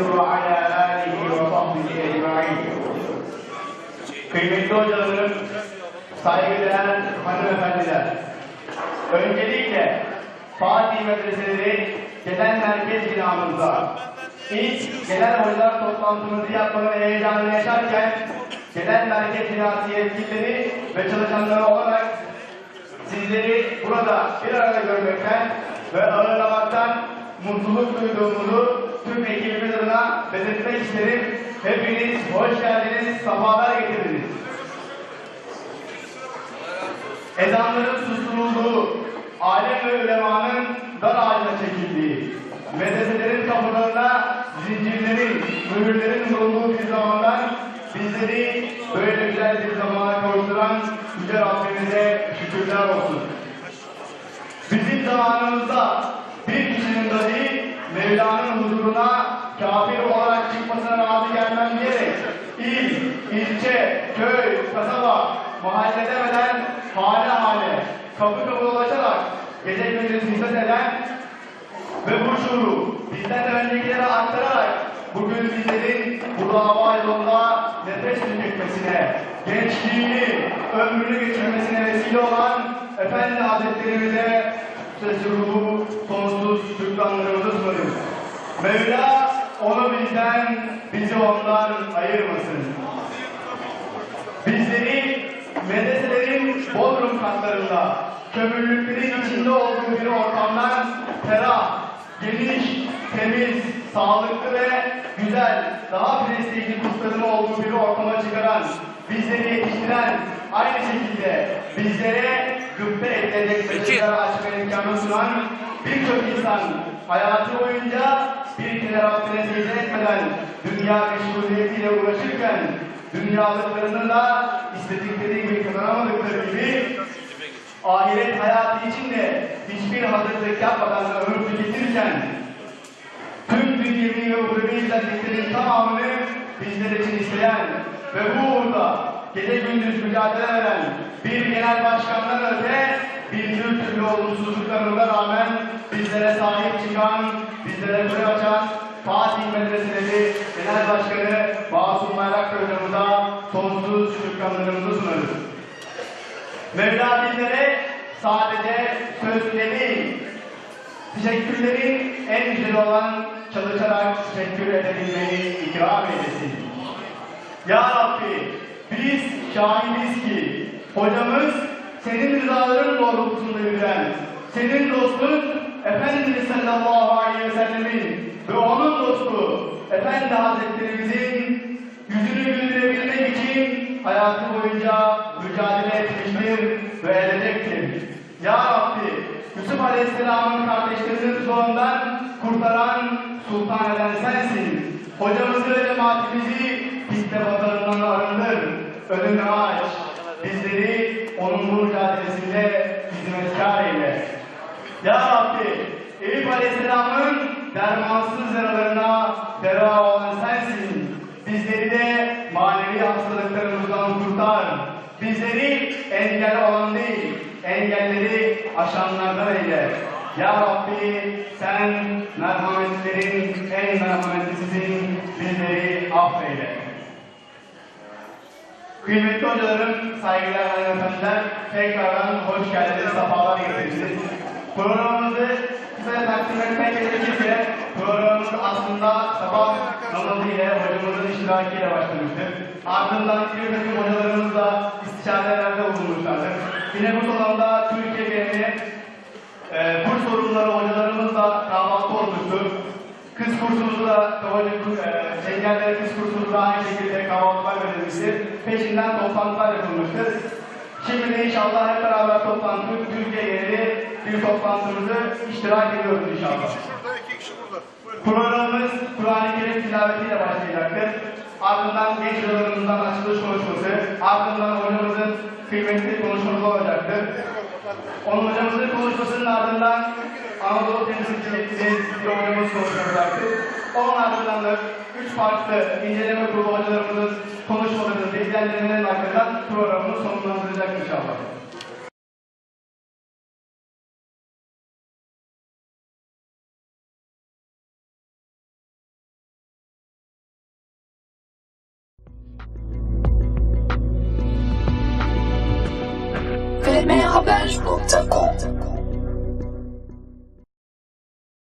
Muhammed ve ala alihi ve. Kıymetli hocalarım, saygıdeğer hanımefendiler. Öncelikle Fatih Medreseleri Genel Merkez binamızda ilk genel hocalar toplantımızı yapmanın heyecanını yaşarken genel merkez binası yetkilileri ve çalışanları olarak sizleri burada bir arada görmekten ve ağırlamaktan mutluluk duyduğumuzu tüm belirtmek isterim. Hepiniz hoş geldiniz, sefalar getirdiniz. Ezanların susturulduğu, alem ve ulemanın dar ağacına çekildiği, medreselerin kapılarına zincirlerin, mühürlerin vurulduğu bir zamandan bizleri böyle güzel bir zamana kavuşturan Yüce Rabbimize şükürler olsun. Bizim zamanımızda bir kişinin dahi Mevla'nın huzuruna kafir olarak il, ilçe, köy, kasaba, mahalle demeden hane hane, kapı kapı dolaşarak gece gündüz hizmet eden ve bu şuuru bizden de öncekilere aktararak bugün bizlerin bu dava yolunda nefes tüketmesine, gençliğini, ömrünü geçirmesine vesile olan Efendi Hazretlerimize ruhu sonsuz şükranlarımızı sunarız. Mevla onu bizden, bizi ondan ayırmasın. Bizleri medreselerin bodrum katlarında, kömürlüklerin içinde olduğu bir ortamdan ferah, geniş, temiz, sağlıklı ve güzel, daha prestijli kursların olduğu bir ortama çıkaran, bizleri yetiştiren, aynı şekilde bizlere gıpta edilecek meseleler açma imkanı sunan birçok insan hayatı boyunca kere Rabbine etmeden dünya meşguliyetiyle uğraşırken dünyalıklarını da istedikleri gibi kazanamadıkları gibi ahiret hayatı için de hiçbir hazırlık yapmadan ömür tüketirken tüm dünyevi ve uhrevi güzelliklerin tamamını bizler için isteyen ve bu uğurda gece gündüz mücadele veren bir genel başkandan öte bir türlü olumsuzluklarına rağmen bizlere sahip çıkan, bizlere kule açan Fatih Medreseleri Genel Başkanı Masum Bayrak Hocamıza sonsuz şükranlarımızı sunarız. Mevla bizlere sadece sözle değil, teşekkürlerin en güzeli olan çalışarak teşekkür edebilmeyi ikram eylesin. Ya Rabbi, biz şahidiz ki hocamız senin rızaların doğrultusunda yürüyen, senin dostun Efendimiz sallallahu aleyhi ve sellemin ve onun dostu Efendi Hazretlerimizin yüzünü güldürebilmek için hayatı boyunca mücadele etmiştir ve edecektir. Ya Rabbi, Yusuf Aleyhisselam'ın kardeşlerinin zorundan kurtaran sultan eden sensin. Hocamızı ve cemaatimizi fitne batarından arındır. Önünü aç. Bizleri onun bu mücadelesinde hizmetkar eyle. Ya Rabbi, Eyüp Aleyhisselam'ın dermansız yaralarına deva olan sensin. Bizleri de manevi hastalıklarımızdan kurtar. Bizleri engel olan değil, engelleri aşanlardan eyle. Ya Rabbi sen merhametlerin en merhametlisisin. Bizleri affeyle. Kıymetli hocalarım, saygılar hanımefendiler, tekrardan hoş geldiniz, sefalar getirdiniz. Programımızı kısaca takdim etmek gerekirse, programımız aslında sabah namazı ile hocamızın iştirakiyle başlamıştır. Ardından bir takım hocalarımızla istişarelerde bulunmuşlardır. Yine bu salonda Türkiye genelinde e, kurs sorumluları hocalarımızla kahvaltı olmuştur. Kız kursumuzu da, Kavacık, e, Çengelleri kız kursumuzu da aynı şekilde kahvaltılar verilmiştir. Peşinden toplantılar yapılmıştır. Şimdi de inşallah hep beraber toplantı, Türkiye geneli bir toplantımızı iştirak ediyoruz inşallah. Şurada iki kişi burada. Buyurun. Programımız Kur'an-ı Kerim tilavetiyle başlayacaktır. Ardından genç hocalarımızdan açılış konuşması, ardından hocamızın kıymetli konuşması olacaktır. Onun hocamızın konuşmasının ardından Anadolu temsilciliğimiz bir hocamız konuşacaktır. Onun ardından da üç farklı inceleme kurulu hocalarımızın konuşmalarının bilgilendirmelerinin arkasından programımız sonlandıracak inşallah. mhaber.com